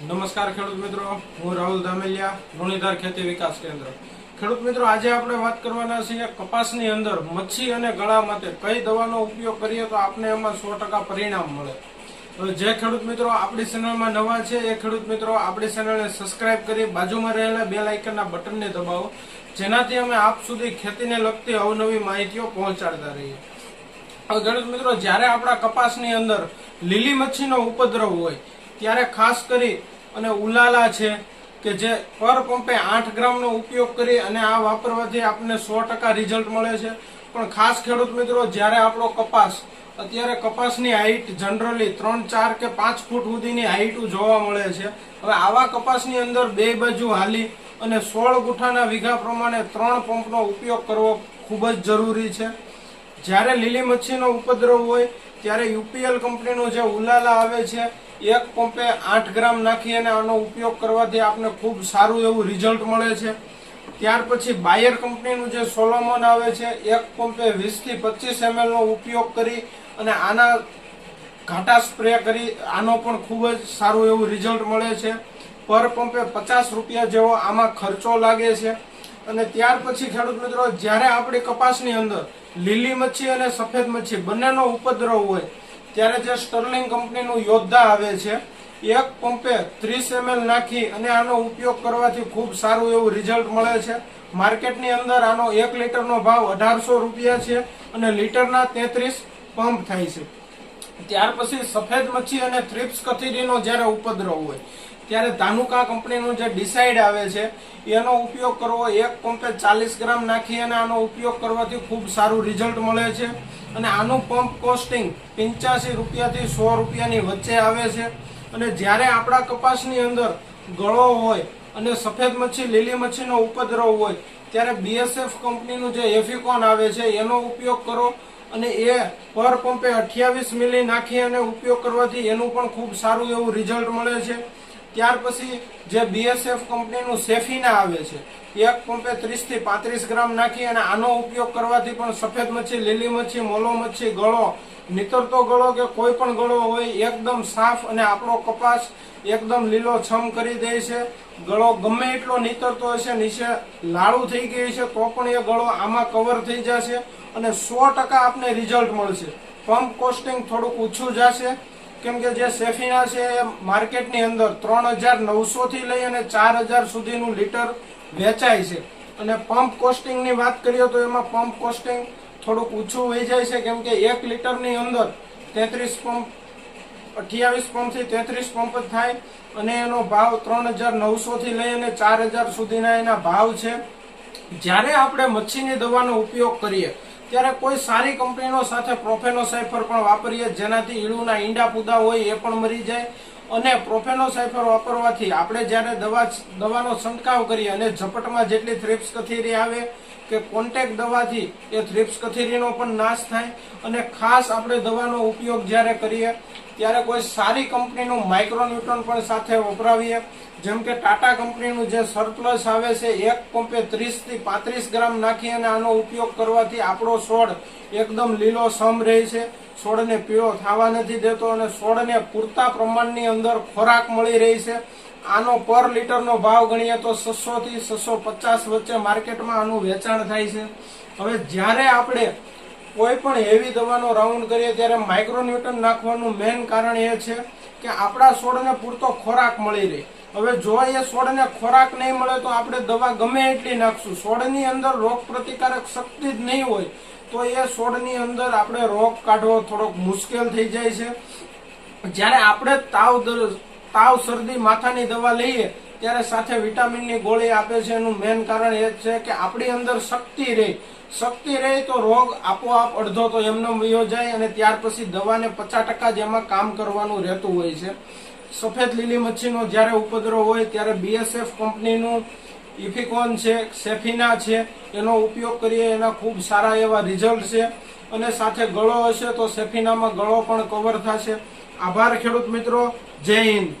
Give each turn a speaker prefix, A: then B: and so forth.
A: નમસ્કાર ખેડૂત મિત્રો, હું રાહુલ ધામેલિયા લુણીધાર ખેતી વિકાસ કેન્દ્ર. ખેડૂત મિત્રો, આજે આપણે વાત કરવાના છીએ કપાસની અંદર મચ્છી અને ગળા માટે કઈ દવાનો ઉપયોગ કરીએ તો આપને એમાં સો ટકા પરિણામ મળે. તો જે ખેડૂત મિત્રો આપણી ચેનલમાં નવા છે, એ ખેડૂત મિત્રો આપણી ચેનલને સબસ્ક્રાઇબ કરી બાજુમાં રહેલા બે લાઇકનના બટનને દબાવો, જેનાથી અમે આપ સુધી ખેતીને લગતી અવનવી માહિતીઓ પહોંચાડતા રહીએ. ખેડૂત મિત્રો, જ્યારે આપણા કપાસની અંદર લીલી મચ્છીનો ઉપદ્રવ હોય ત્યારે ખાસ કરી અને ઉલાલા છે કે જે પર પંપે આઠ ગ્રામનો ઉપયોગ કરી અને આ વાપરવાથી આપણને સો ટકા રિઝલ્ટ મળે છે. પણ ખાસ ખેડૂત મિત્રો, જ્યારે આપણો કપાસ, અત્યારે કપાસની હાઇટ જનરલી ત્રણ, ચાર કે પાંચ ફૂટ સુધીની હાઈટ જોવા મળે છે. હવે આવા કપાસની અંદર બે બાજુ હાલી અને સોળ ગુઠાના વીઘા પ્રમાણે ત્રણ પંપનો ઉપયોગ કરવો ખૂબ જ જરૂરી છે. જ્યારે લીલી મચ્છીનો ઉપદ્રવ હોય, ત્યારે યુપીએલ કંપનીનું જે ઉલાલા આવે છે એક પંપે આઠ ગ્રામ નાખી અને આનો ઉપયોગ કરવાથી આપને ખૂબ સારું એવું રિઝલ્ટ મળે છે. ત્યાર પછી બાયર કંપનીનું જે સોલોમન આવે છે, એક પંપે વીસથી પચીસ એમએલનો ઉપયોગ કરી અને આના ઘાટા સ્પ્રે કરી, આનો પણ ખૂબ જ સારું એવું રિઝલ્ટ મળે છે. પર પંપે પચાસ રૂપિયા જેવો આમાં ખર્ચો લાગે છે. અને ત્યાર પછી ખેડૂત મિત્રો, જ્યારે આપણી કપાસની અંદર લીલી મચ્છી અને સફેદ મચ્છી બંનેનો ઉપદ્રવ હોય ત્યારે જે સ્ટર્લિંગ કંપનીનું યોદ્ધા આવે છે, એક પંપે ત્રીસ એમએલ નાખી અને આનો ઉપયોગ કરવાથી ખૂબ સારું એવું રિઝલ્ટ મળે છે. માર્કેટની અંદર આનો એક લીટરનો ભાવ અઢારસો રૂપિયા છે અને લીટરના તેત્રીસ પંપ થાય છે. ત્યાર પછી સફેદ મચ્છી અને થ્રિપ્સ કથીરીનો જ્યારે ઉપદ્રવ હોય ત્યારે ધાનુકા કંપનીનું જે ડિસાઇડ આવે છે, એનો ઉપયોગ કરવો, એક પંપે ચાલીસ ગ્રામ નાખી અને આનો ઉપયોગ કરવાથી ખૂબ સારું રિઝલ્ટ મળે છે. અને આનું પંપ કોસ્ટિંગ પંચ્યાસી રૂપિયાથી સો રૂપિયાની વચ્ચે આવે છે. અને જ્યારે આપણા કપાસની અંદર ગળો હોય અને સફેદ મચ્છી, લીલી મચ્છીનો ઉપદ્રવ હોય, ત્યારે બીએસએફ કંપનીનું જે એફિકોન આવે છે, એનો ઉપયોગ કરો અને એ પર પંપે અઠ્યાવીસ મિલી નાખી અને ઉપયોગ કરવાથી એનું પણ ખૂબ સારું એવું રિઝલ્ટ મળે છે. ત્યાર પછી જે બીએસએફ કંપનીનું સેફીના આવે છે એક પંપે ત્રીસથી પાંત્રીસ ગ્રામ નાખી અને આનો ઉપયોગ કરવાથી પણ સફેદ મચ્છી, લીલી મચ્છી, મોલો મચ્છી, ગળો નીતરતો ગળો કે કોઈ પણ ગળો હોય, એકદમ સાફ અને આપણો કપાસ એકદમ લીલો છમ કરી દે છે. ગળો ગમે એટલો નીતરતો હશે, નીચે લાળું થઈ ગઈ છે તો પણ એ ગળો આમાં કવર થઈ જશે અને સો ટકા આપને રિઝલ્ટ મળશે. પંપ કોસ્ટિંગ થોડુંક ઓછું જશે. કેમ કે જે સેફીના છે એ માર્કેટની અંદર ત્રણ હજાર નવસો થી લઈ અને ચાર હજાર સુધીનું લીટર વેચાય છે. અને પંપ કોસ્ટિંગની વાત કરીએ તો એમાં પંપ કોસ્ટિંગ થોડુંક ઓછું હોઈ જાય છે, કેમ કે એક લીટરની અંદર તેત્રીસ પંપ, અઠ્યાવીસ પંપથી તેત્રીસ પંપ જ થાય અને એનો ભાવ ત્રણ હજાર નવસો થી લઈ અને ચાર હજાર સુધીના એના ભાવ છે. જ્યારે આપણે મચ્છીની દવાનો ઉપયોગ કરીએ ત્યારે કોઈ સારી કંપનીનો સાથે પ્રોફેનોસાઇફર પણ વાપરીએ, જેનાથી ઈળુના ઈંડા પૂદા હોય એ પણ મરી જાય. અને પ્રોફેનોસાઇફર વાપરવાથી આપણે જ્યારે દવા દવાનો છંટકાવ કરીએ અને ઝપટમાં જેટલી થ્રિપ્સ કથીરી આવે કે કોન્ટેક દવાથી એ થ્રિપ્સ કથીરીનો પણ નાશ થાય. અને ખાસ આપણે દવાનો ઉપયોગ જ્યારે કરીએ, ત્યારે કોઈ સારી કંપનીનું માઇક્રોન્યુટ્રોન પણ સાથે વપરાવીએ. જેમ કે ટાટા કંપનીનું જે સરપ્લસ આવે છે, એક પંપે ત્રીસથી પાંત્રીસ ગ્રામ નાખી અને આનો ઉપયોગ કરવાથી આપણો છોડ એકદમ લીલો સમ રહે છે. છોડને પીળો થવા નથી દેતો અને છોડને પૂરતા પ્રમાણની અંદર ખોરાક મળી રહી છે. આનો પર લીટરનો ભાવ ગણીએ તો છસો થી છસો પચાસ વચ્ચે માર્કેટમાં આનું વેચાણ થાય છે. હવે જ્યારે આપણે કોઈ પણ હેવી દવાનો રાઉન્ડ કરીએ ત્યારે માઇક્રોન્યુટન નાખવાનું મેઇન કારણ એ છે કે આપણા છોડને પૂરતો ખોરાક મળી રહે. હવે જો એ છોડને ખોરાક નહીં મળે તો આપણે દવા ગમે એટલી નાખશું. છોડની અંદર રોગ પ્રતિકારક શક્તિ જ નહીં હોય તો એ છોડની અંદર આપણે રોગ કાઢવો થોડોક મુશ્કેલ થઈ જાય છે. જ્યારે આપણે તાવ તાવ, શરદી, માથાની દવા લઈએ ત્યારે સાથે વિટામિનની ગોળી આપે છે. એનું મેઇન કારણ એ જ છે કે આપણી અંદર શક્તિ રહે. શક્તિ રહે તો રોગ આપોઆપ અડધો તો એમનો વયો જાય અને ત્યાર પછી દવાને પચાસ ટકા જેમાં કામ કરવાનું રહેતું હોય છે. સફેદ લીલી મચ્છીનો જ્યારે ઉપદ્રવ હોય ત્યારે બીએસએફ કંપનીનું ઇફિકોન છે, સેફિના છે, એનો ઉપયોગ કરીએ એના ખૂબ સારા એવા રિઝલ્ટ છે. અને સાથે ગળો હશે તો સેફિનામાં ગળો પણ કવર થશે. આભાર ખેડૂત મિત્રો. જય હિન્દ.